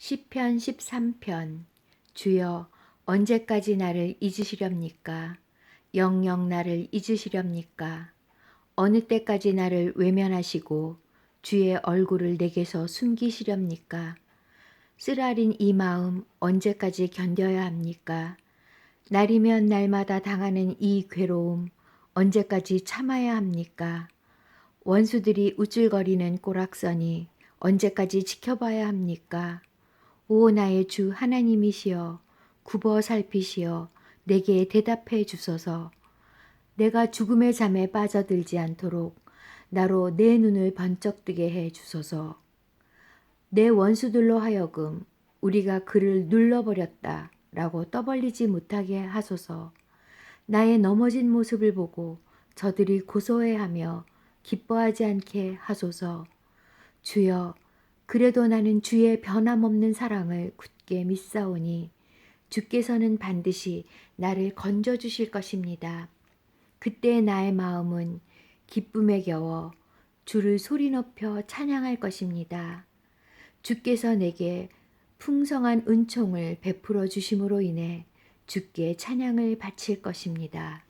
시편 13편 주여 언제까지 나를 잊으시렵니까? 영영 나를 잊으시렵니까? 어느 때까지 나를 외면하시고 주의 얼굴을 내게서 숨기시렵니까? 쓰라린 이 마음 언제까지 견뎌야 합니까? 날이면 날마다 당하는 이 괴로움 언제까지 참아야 합니까? 원수들이 우쭐거리는 꼬락선이 언제까지 지켜봐야 합니까? 오 나의 주 하나님이시여 굽어 살피시어 내게 대답해 주소서. 내가 죽음의 잠에 빠져들지 않도록 나로 내 눈을 번쩍 뜨게 해 주소서. 내 원수들로 하여금 우리가 그를 눌러버렸다 라고 떠벌리지 못하게 하소서. 나의 넘어진 모습을 보고 저들이 고소해하며 기뻐하지 않게 하소서. 주여 그래도 나는 주의 변함없는 사랑을 굳게 믿사오니 주께서는 반드시 나를 건져 주실 것입니다. 그때 나의 마음은 기쁨에 겨워 주를 소리 높여 찬양할 것입니다. 주께서 내게 풍성한 은총을 베풀어 주심으로 인해 주께 찬양을 바칠 것입니다.